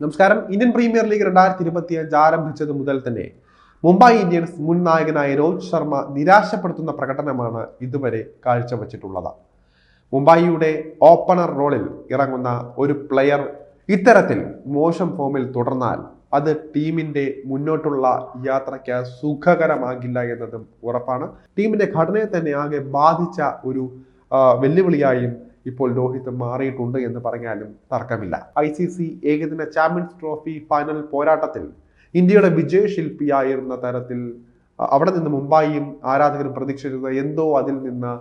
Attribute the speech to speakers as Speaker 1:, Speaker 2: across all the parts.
Speaker 1: നമസ്കാരം. Indian premier league രണ്ടായിരത്തി ഇരുപത്തി അഞ്ച് ആരംഭിച്ചത് മുതൽ തന്നെ മുംബൈ ഇന്ത്യൻസ് മുൻ നായകനായ രോഹിത് ശർമ്മ നിരാശപ്പെടുത്തുന്ന പ്രകടനമാണ് ഇതുവരെ കാഴ്ചവെച്ചിട്ടുള്ളത്. മുംബൈയുടെ ഓപ്പണർ റോളിൽ ഇറങ്ങുന്ന ഒരു പ്ലെയർ ഇത്തരത്തിൽ മോശം ഫോമിൽ തുടർന്നാൽ അത് ടീമിന്റെ മുന്നോട്ടുള്ള യാത്രയ്ക്ക് സുഖകരമാകില്ല എന്നതും ഉറപ്പാണ്. ടീമിന്റെ ഘടനയെ തന്നെ ആകെ ബാധിച്ച ഒരു വെല്ലുവിളിയായും ഇപ്പോൾ രോഹിത് മാറിയിട്ടുണ്ട് എന്ന് പറഞ്ഞാലും തർക്കമില്ല. ഐ സി സി ഏകദിന ചാമ്പ്യൻസ് ട്രോഫി ഫൈനൽ പോരാട്ടത്തിൽ ഇന്ത്യയുടെ വിജയശില്പിയായിരുന്ന തരത്തിൽ അവിടെ നിന്ന് മുംബൈയും ആരാധകരും പ്രതീക്ഷിച്ചത് എന്തോ അതിൽ നിന്ന്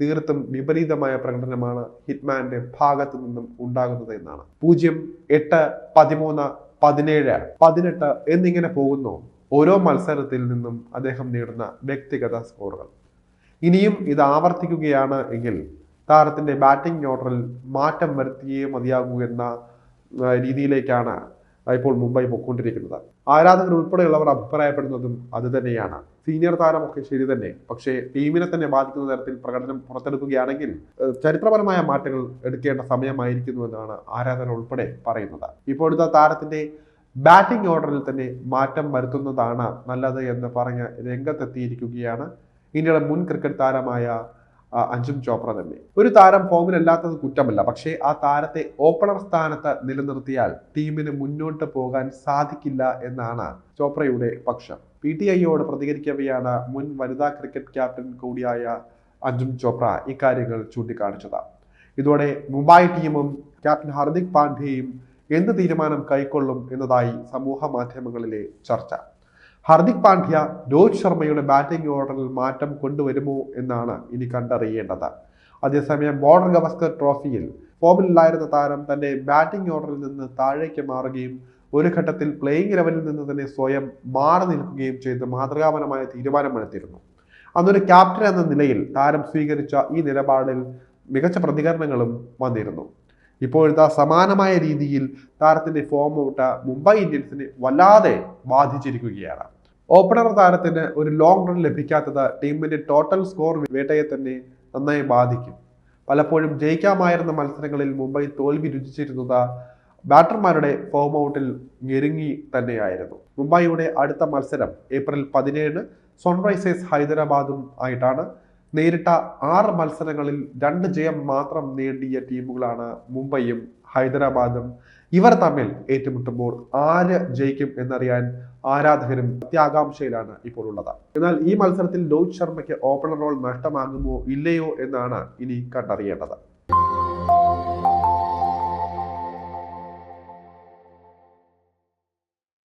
Speaker 1: തീർത്തും വിപരീതമായ പ്രകടനമാണ് ഹിറ്റ്മാന്റെ ഭാഗത്തു നിന്നും ഉണ്ടാകുന്നത് എന്നാണ്. പൂജ്യം എട്ട് പതിമൂന്ന് പതിനേഴ് പതിനെട്ട് എന്നിങ്ങനെ പോകുന്നു ഓരോ മത്സരത്തിൽ നിന്നും അദ്ദേഹം നേടുന്ന വ്യക്തിഗത സ്കോറുകൾ. ഇനിയും ഇത് ആവർത്തിക്കുകയാണ് എങ്കിൽ താരത്തിന്റെ ബാറ്റിംഗ് ഓർഡറിൽ മാറ്റം വരുത്തിയേ മതിയാകൂ എന്ന രീതിയിലേക്കാണ് ഇപ്പോൾ മുംബൈ പൊക്കൊണ്ടിരിക്കുന്നത് ആരാധകർ ഉൾപ്പെടെയുള്ളവർ അഭിപ്രായപ്പെടുന്നതും അത് തന്നെയാണ്. സീനിയർ താരമൊക്കെ ശരി തന്നെ. പക്ഷേ ടീമിനെ തന്നെ ബാധിക്കുന്ന തരത്തിൽ പ്രകടനം പുറത്തെടുക്കുകയാണെങ്കിൽ ചരിത്രപരമായ മാറ്റങ്ങൾ എടുക്കേണ്ട സമയമായിരിക്കുന്നു എന്നാണ് ആരാധകർ ഉൾപ്പെടെ പറയുന്നത്. ഇപ്പോഴത്തെ താരത്തിന്റെ ബാറ്റിംഗ് ഓർഡറിൽ തന്നെ മാറ്റം വരുത്തുന്നതാണ് നല്ലത് എന്ന് പറഞ്ഞ് രംഗത്തെത്തിയിരിക്കുകയാണ് ഇന്ത്യയുടെ മുൻ ക്രിക്കറ്റ് താരമായ ആ, അഞ്ജും ചോപ്ര തന്നെ ഒരു താരം ഫോമിലല്ലാത്തത് കുറ്റമല്ല. പക്ഷേ ആ താരത്തെ ഓപ്പണർ സ്ഥാനത്ത് നിലനിർത്തിയാൽ ടീമിന് മുന്നോട്ട് പോകാൻ സാധിക്കില്ല എന്നാണ് ചോപ്രയുടെ പക്ഷം. പി ടി ഐയോട് പ്രതികരിക്കവെയാണ് മുൻ വനിതാ ക്രിക്കറ്റ് ക്യാപ്റ്റൻ കൂടിയായ അഞ്ജും ചോപ്ര ഇക്കാര്യങ്ങൾ ചൂണ്ടിക്കാണിച്ചത്. ഇതോടെ മുംബൈ ടീമും ക്യാപ്റ്റൻ ഹർദിക് പാണ്ഡ്യയും എന്ത് തീരുമാനം കൈക്കൊള്ളും എന്നതായി സമൂഹ മാധ്യമങ്ങളിലെ ചർച്ച. ഹർദിക് പാണ്ഡ്യ രോഹിത് ശർമ്മയുടെ ബാറ്റിംഗ് ഓർഡറിൽ മാറ്റം കൊണ്ടുവരുമോ എന്നാണ് ഇനി കണ്ടറിയേണ്ടത്. അതേസമയം ബോർഡർ ഗവസ്കർ ട്രോഫിയിൽ ഫോമിലായിരുന്ന താരം തന്റെ ബാറ്റിംഗ് ഓർഡറിൽ നിന്ന് താഴേക്ക് മാറുകയും ഒരു ഘട്ടത്തിൽ പ്ലേയിങ് ലെവലിൽ നിന്ന് തന്നെ സ്വയം മാറി നിൽക്കുകയും ചെയ്ത് മാതൃകാപരമായ തീരുമാനമെടുത്തിരുന്നു. അന്നൊരു ക്യാപ്റ്റൻ എന്ന നിലയിൽ താരം സ്വീകരിച്ച ഈ നിലപാടിൽ മികച്ച പ്രതികരണങ്ങളും വന്നിരുന്നു. ഇപ്പോഴത്തെ സമാനമായ രീതിയിൽ താരത്തിന്റെ ഫോം ഔട്ട് മുംബൈ ഇന്ത്യൻസിനെ വല്ലാതെ ബാധിച്ചിരിക്കുകയാണ്. ഓപ്പണർ താരത്തിന് ഒരു ലോങ് റൺ ലഭിക്കാത്തത് ടീമിന്റെ ടോട്ടൽ സ്കോർ വേട്ടയെ തന്നെ നന്നായി ബാധിക്കും. പലപ്പോഴും ജയിക്കാമായിരുന്ന മത്സരങ്ങളിൽ മുംബൈ തോൽവി രുചിച്ചിരുന്നത് ബാറ്റർമാരുടെ ഫോം ഔട്ടിൽ ഞെരുങ്ങി തന്നെയായിരുന്നു. മുംബൈയുടെ അടുത്ത മത്സരം ഏപ്രിൽ പതിനേഴിന് സൺറൈസേഴ്സ് ഹൈദരാബാദും ആയിട്ടാണ് നേരിട്ട ആറ് മത്സരങ്ങളിൽ രണ്ട് ജയം മാത്രം നേടിയ ടീമുകളാണ് മുംബൈയും ഹൈദരാബാദും. ഇവർ തമ്മിൽ ഏറ്റുമുട്ടുമ്പോൾ ആര് ജയിക്കും എന്നറിയാൻ ആരാധകരും അത്യാകാംക്ഷയിലാണ് ഇപ്പോൾ ഉള്ളത്. എന്നാൽ ഈ മത്സരത്തിൽ രോഹിത് ശർമ്മയ്ക്ക് ഓപ്പണർ റോൾ നഷ്ടമാകുമോ ഇല്ലയോ എന്നാണ് ഇനി കണ്ടറിയേണ്ടത്.